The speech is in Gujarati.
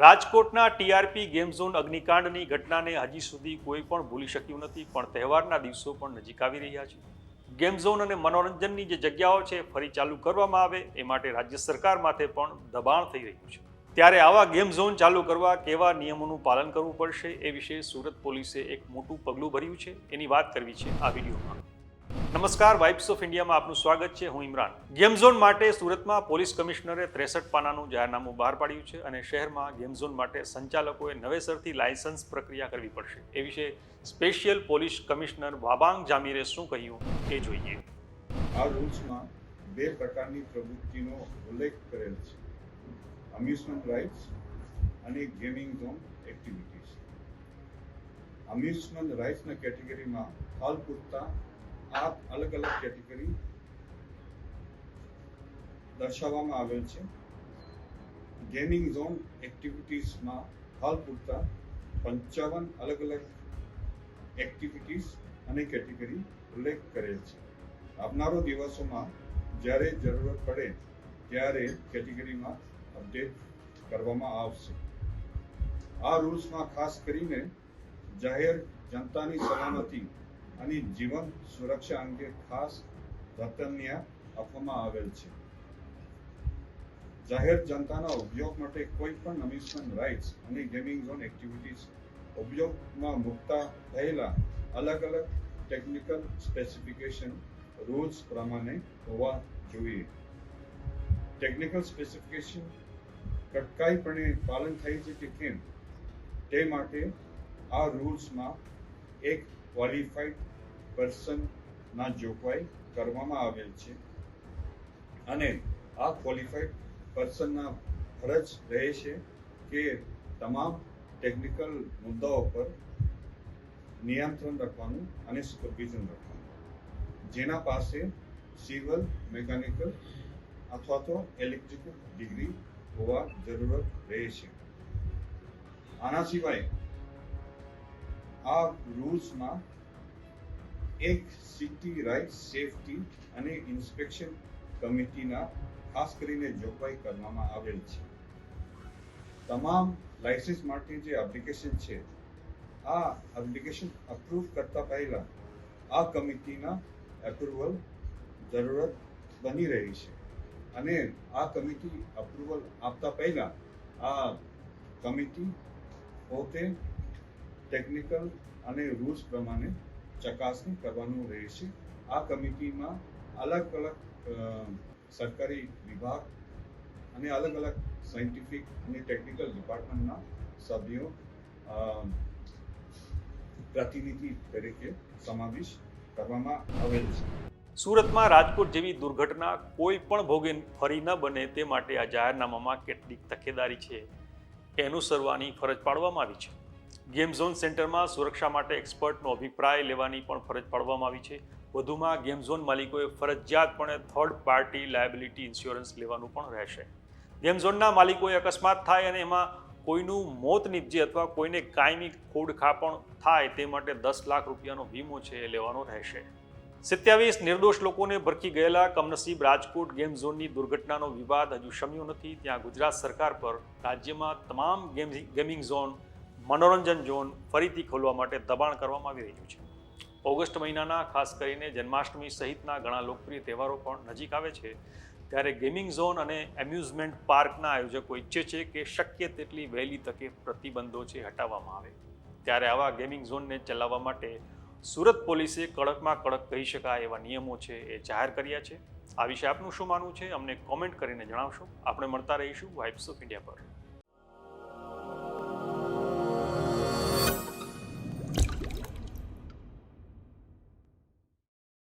રાજકોટના ટીઆરપી ગેમ ઝોન અગ્નિકાંડની ઘટનાને હજી સુધી કોઈ પણ ભૂલી શક્યું નથી, પણ તહેવારના દિવસો પણ નજીક આવી રહ્યા છે. ગેમ ઝોન અને મનોરંજનની જે જગ્યાઓ છે, ફરી ચાલુ કરવામાં આવે, એ માટે રાજ્ય સરકાર માથે પણ દબાણ થઈ રહ્યું છે. ત્યારે આવા ગેમ ઝોન ચાલુ કરવા કેવા નિયમોનું પાલન કરવું પડશે, એ વિશે સુરત પોલીસે એક મોટું પગલું ભર્યું છે, એની વાત કરવી છે આ વિડીયોમાં. નમસ્કાર વાઇબ્સ ઓફ ઇન્ડિયામાં આપનું સ્વાગત છે. હું ઇમરાન. ગેમ ઝોન માટે સુરતમાં પોલીસ કમિશનરે ત્રેસઠ પાનાનું જાહેરનામું બહાર પાડ્યું છે અને શહેરમાં ગેમ ઝોન માટે સંચાલકોએ નવેસરથી લાયસન્સ પ્રક્રિયા કરવી પડશે. એ વિશે સ્પેશિયલ પોલીસ કમિશનર વાબાંગ જામીરે શું કહ્યું એ જોઈએ. આ રૂલ્સમાં બે પ્રકારની પ્રવૃત્તિનો ઉલ્લેખ કરેલ છે. અમ્યુઝમેન્ટ રાઇડ્સ અને ગેમિંગ ઝોન એક્ટિવિટીઝ અમ્યુઝમેન્ટ રાઇડ્સના કેટેગરીમાં હાલ પૂરતા આ અલગ અલગ કેટેગરી દર્શાવવામાં આવેલ છે. ગેમિંગ ઝોન એક્ટિવિટીઝમાં હાલ પૂરતા પંચાવન અલગ અલગ એક્ટિવિટીઝ અને કેટેગરી ઉલ્લેખ કરેલ છે. આવનારો દિવસોમાં જ્યારે જરૂરત પડે ત્યારે કેટેગરીમાં અપડેટ કરવામાં આવશે. આ રૂલ્સમાં ખાસ કરીને જાહેર જનતાની સલામતી અને જીવન સુરક્ષા અંગે ખાસ ધતન્ય આપવામાં આવેલ છે. જાહેર જનતાના ઉપયોગ માટે કોઈ પણ અમ્યુઝમેન્ટ રાઇડ્સ અને ગેમિંગ ઝોન એક્ટિવિટીઝ ઉપયોગમાં મૂકતા થયેલા અલગ અલગ ટેકનિકલ સ્પેસિફિકેશન રૂલ્સ પ્રમાણે હોવા જોઈએ. ટેકનિકલ સ્પેસિફિકેશન કટકાઈપણે પાલન થાય છે કે કેમ? તે માટે આ રૂલ્સમાં એક ક્વોલિફાઈડ પર્સનના જોગવાઈ કરવામાં આવેલ છે. અને આ ક્વોલિફાઈડ પર્સનના ફરજ રહે છે કે તમામ ટેકનિકલ મુદ્દાઓ પર નિયંત્રણ રાખવાનું અને સુપરવિઝન રાખવાનું. જેના પાસે સિવિલ મેકેનિકલ અથવા તો ઇલેક્ટ્રિકલ ડિગ્રી હોવા જરૂરત રહે છે. આના સિવાય આ રૂલ્સમાં એક સિટી રાઇટ સેફટી અને ઇન્સ્પેક્શન કમિટીના ખાસ કરીને જોગવાઈ કરવામાં આવેલ છે. તમામ લાઇસન્સ માટે જે એપ્લિકેશન છે, આ એપ્લિકેશન અપ્રૂવ કરતા પહેલા આ કમિટીના એપ્રુવલ જરૂરત બની રહી છે અને આ કમિટી અપ્રુવલ આપતા પહેલા આ કમિટી પોતે ટેકનિકલ અને રૂલ્સ પ્રમાણે ચકાસણી કરવાનું રહે છે આ કમિટીમાં અલગ અલગ સરકારી વિભાગ અને અલગ અલગ સાયન્ટિફિક અને ટેકનિકલ ડિપાર્ટમેન્ટના સભ્યો પ્રતિનિધિ તરીકે સમાવેશ કરવામાં આવેલ છે. સુરતમાં રાજકોટ જેવી દુર્ઘટના કોઈ પણ ભોગે ફરી ન બને તે માટે આ જાહેરનામામાં કેટલીક તકેદારી છે. એનું સરવાની ફરજ પાડવામાં આવી છે. ગેમ ઝોન સેન્ટરમાં સુરક્ષા માટે એક્સપર્ટનો અભિપ્રાય લેવાની પણ ફરજ પાડવામાં આવી છે. વધુમાં ગેમ ઝોન માલિકોએ ફરજિયાતપણે થર્ડ પાર્ટી લાયબિલિટી ઇન્સ્યોરન્સ લેવાનું પણ રહેશે. ગેમ ઝોનના માલિકોએ અકસ્માત થાય અને એમાં કોઈનું મોત નીપજે અથવા કોઈને કાયમી ખોડખા પણ થાય તે માટે દસ લાખ રૂપિયાનો વીમો છે એ લેવાનો રહેશે. સત્યાવીસ નિર્દોષ લોકોને ભરખી ગયેલા કમનસીબ રાજકોટ ગેમ ઝોનની દુર્ઘટનાનો વિવાદ હજુ શમ્યો નથી. ત્યાં ગુજરાત સરકાર પર રાજ્યમાં તમામ ગેમ ગેમિંગ ઝોન મનોરંજન ઝોન ફરીથી ખોલવા માટે દબાણ કરવામાં આવી રહ્યું છે. ઓગસ્ટ મહિનાના, ખાસ કરીને જન્માષ્ટમી સહિતના ઘણા લોકપ્રિય તહેવારો પણ નજીક આવે છે. ત્યારે ગેમિંગ ઝોન અને એમ્યુઝમેન્ટ પાર્કના આયોજકો ઈચ્છે છે કે શક્ય તેટલી વહેલી તકે પ્રતિબંધો છે હટાવવામાં આવે. ત્યારે આવા ગેમિંગ ઝોનને ચલાવવા માટે સુરત પોલીસે કડકમાં કડક કહી શકાય એવા નિયમો છે એ જાહેર કર્યા છે. આ વિશે આપનું શું માનવું છે? અમને કોમેન્ટ કરીને જણાવશો. આપણે મળતા રહીશું વાઇબ્સ ઓફ ઇન્ડિયા પર.